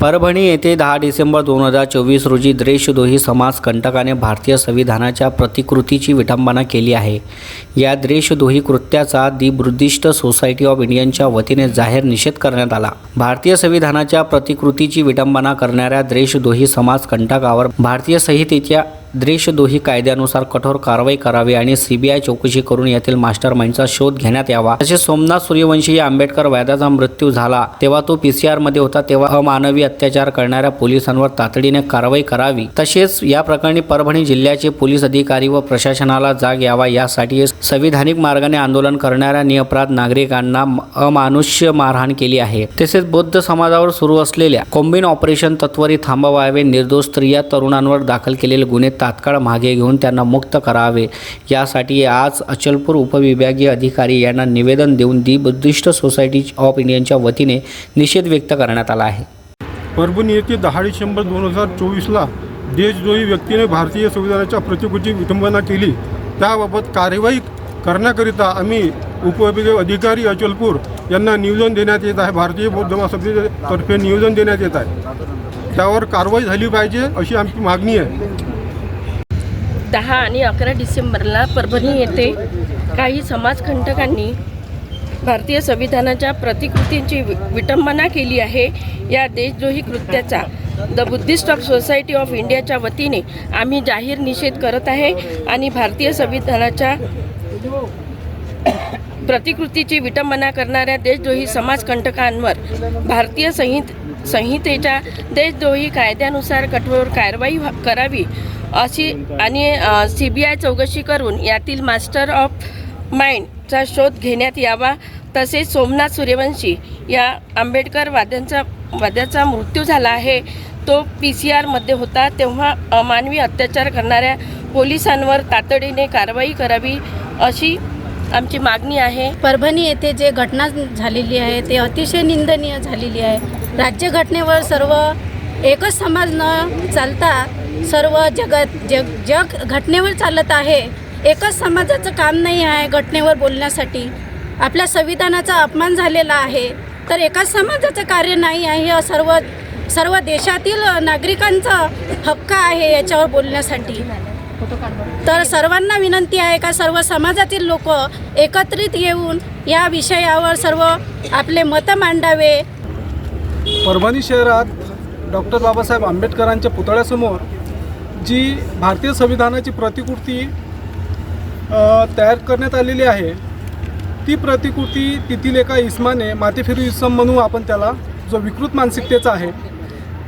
परभणी येथे दहा डिसेंबर दोन हजार चोवीस रोजी द्वेषद्रोही समाज कंटकाने भारतीय संविधानाच्या प्रतिकृतीची विटंबना केली आहे. या द्वेषद्रोही कृत्याचा दी बुद्धिस्ट सोसायटी ऑफ इंडियनच्या वतीने जाहीर निषेध करण्यात आला. भारतीय संविधानाच्या प्रतिकृतीची विटंबना करणाऱ्या द्वेषद्रोही समाज कंटकावर भारतीय संहितेच्या देशद्रोही कायद्यानुसार कठोर कारवाई करावी आणि सीबीआय चौकशी करून यातील मास्टर माइंडचा शोध घेण्यात यावा. तसेच सोमनाथ सूर्यवंशी या आंबेडकर वैद्याचा मृत्यू झाला. तेव्हा तो पीसीआरमध्ये होता. तेव्हा अमानवी अत्याचार करणाऱ्या पोलिसांवर तातडीने कारवाई करावी. तसेच या प्रकरणी परभणी जिल्ह्याचे पोलीस अधिकारी व प्रशासनाला जाग यावा यासाठी संविधानिक मार्गाने आंदोलन करणाऱ्या निअपराध नागरिकांना अमानुष्य मारहाण केली आहे. तसेच बौद्ध समाजावर सुरू असलेल्या कोंबिन ऑपरेशन तत्वरी थांबवावे निर्दोष स्त्रिया तरुणांवर दाखल केलेले गुन्हे तात्काळ मागे घेऊन त्यांना मुक्त करावे. यासाठी आज अचलपूर उपविभागीय अधिकारी यांना निवेदन देऊन दी बुद्धिस्ट सोसायटी ऑफ इंडियनच्या वतीने निषेध व्यक्त करण्यात आला आहे. परभणी येथे दहा डिसेंबर दोन हजार चोवीसला देशद्रोही व्यक्तीने भारतीय संविधानाच्या प्रतिकृती विटंबना केली. त्याबाबत कार्यवाही करण्याकरिता आम्ही उपविभागीय अधिकारी अचलपूर यांना नियोजन देण्यात येत आहे. भारतीय बौद्ध महासभेतर्फे नियोजन देण्यात येत आहे. त्यावर कारवाई झाली पाहिजे अशी आमची मागणी आहे. दहा आणि अकरा डिसेंबरला परभणी येथे काही समाजकंटकांनी भारतीय संविधानाच्या प्रतिकृतींची वि- विटंबना केली आहे. या देशद्रोही कृत्याचा the Buddhist of society of इंडियाच्या वतीने आम्ही जाहीर निषेध करत आहे आणि भारतीय संविधानाच्या प्रतिकृतीची विटंबना करणाऱ्या देशद्रोही समाजकंटकांवर भारतीय संहित संहितेच्या देशद्रोही कायद्यानुसार कठोर कारवाई करावी अशी आणि सी बी आय चौकशी करून यातील मास्टर ऑफ माइंडचा शोध घेण्यात यावा. तसेच सोमनाथ सूर्यवंशी या आंबेडकर वाद्यांचा वाद्याचा मृत्यू झाला आहे. तो पी सी आरमध्ये होता तेव्हा अमानवी अत्याचार करणाऱ्या पोलिसांवर तातडीने कारवाई करावी अशी आमची मागणी आहे. परभणी येथे जे घटना झालेली आहे ते अतिशय निंदनीय झालेली आहे. राज्यघटनेवर सर्व एकच समाज न चालता सर्व जगात जग जग घटनेवर चालत आहे. एकच समाजाचं काम नाही आहे घटनेवर बोलण्यासाठी. आपल्या संविधानाचा अपमान झालेला आहे. तर एकाच समाजाचं कार्य नाही आहे सर्व सर्व देशातील नागरिकांचा हक्क आहे याच्यावर बोलण्यासाठी. तर सर्वांना विनंती आहे का सर्व समाजातील लोक एकत्रित येऊन या विषयावर सर्व आपले मतं मांडावे परभणी शहरात डॉक्टर बाबासाहेब आंबेडकरांच्या पुतळ्यासमोर जी भारतीय संविधानाची प्रतिकृती तयार करण्यात आलेली आहे ती प्रतिकृती तेथील एका इस्माने मातेफिरू इसम म्हणून आपण त्याला जो विकृत मानसिकतेचा आहे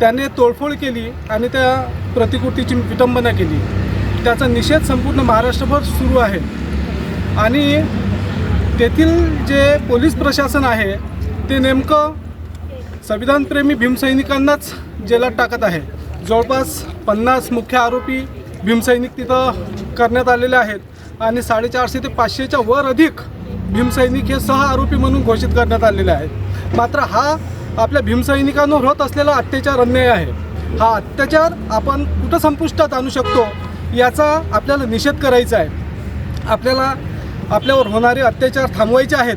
त्याने तोडफोड केली आणि त्या प्रतिकृतीची विटंबना केली. त्याचा निषेध संपूर्ण महाराष्ट्रभर सुरू आहे. आणि तेथील जे पोलीस प्रशासन आहे ते नेमकं संविधानप्रेमी भीमसैनिकांनाच जेलात टाकत आहे. जवळपास पन्नास मुख्य आरोपी भीमसैनिक तिथं करण्यात आलेले आहेत. आणि साडेचारशे ते पाचशेच्या वर अधिक भीमसैनिक हे सह आरोपी म्हणून घोषित करण्यात आलेले आहेत. मात्र हा आपल्या भीमसैनिकांवर होत असलेला अत्याचार अन्याय आहे. हा अत्याचार आपण कुठं संपुष्टात आणू शकतो याचा आपल्याला निषेध करायचा आहे. आपल्याला आपल्यावर होणारे अत्याचार थांबवायचे आहेत.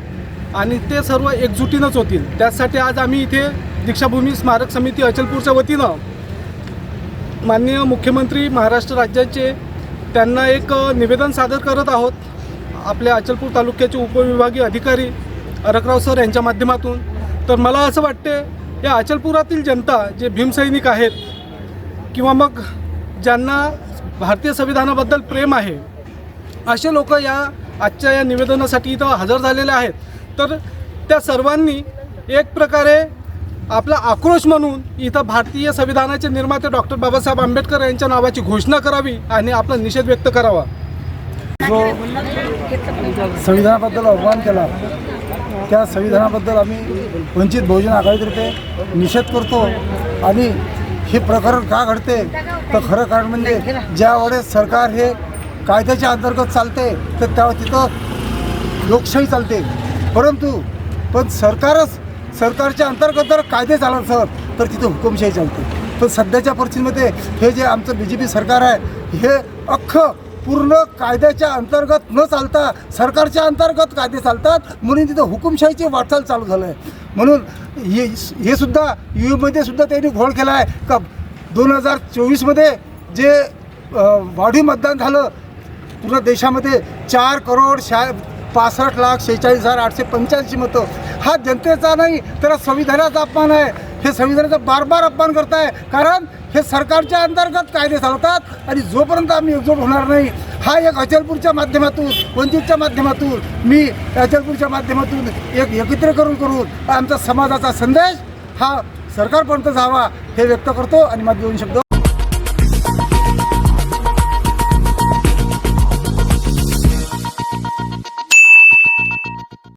आणि ते सर्व एकजुटीनंच होतील. त्यासाठी आज आम्ही इथे दीक्षाभूमी स्मारक समिती अचलपूरच्या वतीनं माननीय मुख्यमंत्री महाराष्ट्र राज्याचे त्यांना एक निवेदन सादर करत आहोत. आपल्या अचलपूर तालुक्याचे उपविभागीय अधिकारी अरकराव सर यांच्या माध्यमातून. तर मला असं वाटते या अचलपुरातील जनता जे भीमसैनिक आहेत किंवा मग ज्यांना भारतीय संविधानाबद्दल प्रेम आहे असे लोक या आजच्या या निवेदनासाठी इथं हजर झालेले आहेत. तर त्या सर्वांनी एक प्रकारे आपला आक्रोश म्हणून इथं भारतीय संविधानाचे निर्माते डॉक्टर बाबासाहेब आंबेडकर यांच्या नावाची घोषणा करावी आणि आपला निषेध व्यक्त करावा. जो संविधानाबद्दल आव्हान केला त्या संविधानाबद्दल आम्ही वंचित बहुजन आघाडीतर्फे निषेध करतो आणि हे प्रकरण का घडते? तर खरं कारण म्हणजे ज्या वेळेस सरकार हे कायद्याच्या अंतर्गत चालते तर त्या तिथं लोकशाही चालते. परंतु पण सरकारच सरकारच्या अंतर्गत जर कायदे चालत सर तर तिथं हुकुमशाही चालते. पण सध्याच्या परिस्थितीमध्ये हे जे आमचं बी जे पी सरकार आहे हे अख्खं पूर्ण कायद्याच्या अंतर्गत न चालता सरकारच्या अंतर्गत कायदे चालतात म्हणून तिथं हुकुमशाहीची वाटचाल चालू झालं आहे म्हणून हे हे सुद्धा यूमध्ये सुद्धा त्यांनी घोळ केला आहे का दोन हजार चोवीसमध्ये जे वाढीव मतदान झालं पूर्ण देशामध्ये चार करोड शा पासष्ट लाख शेहेचाळीस हजार आठशे पंच्याऐंशी मतं. हा जनतेचा नाही तर संविधानाचा अपमान आहे. हे संविधानाचा बार बार अपमान करताय. कारण हे सरकारच्या अंतर्गत कायदे चालतात आणि जोपर्यंत आम्ही एकजूट होणार नाही हा एक अचलपूरच्या माध्यमातून वंचितच्या माध्यमातून मी अचलपूरच्या माध्यमातून एक एकत्रीकरण करून आमचा समाजाचा संदेश हा सरकारपर्यंत जावा हे व्यक्त करतो आणि माझे दोन शब्द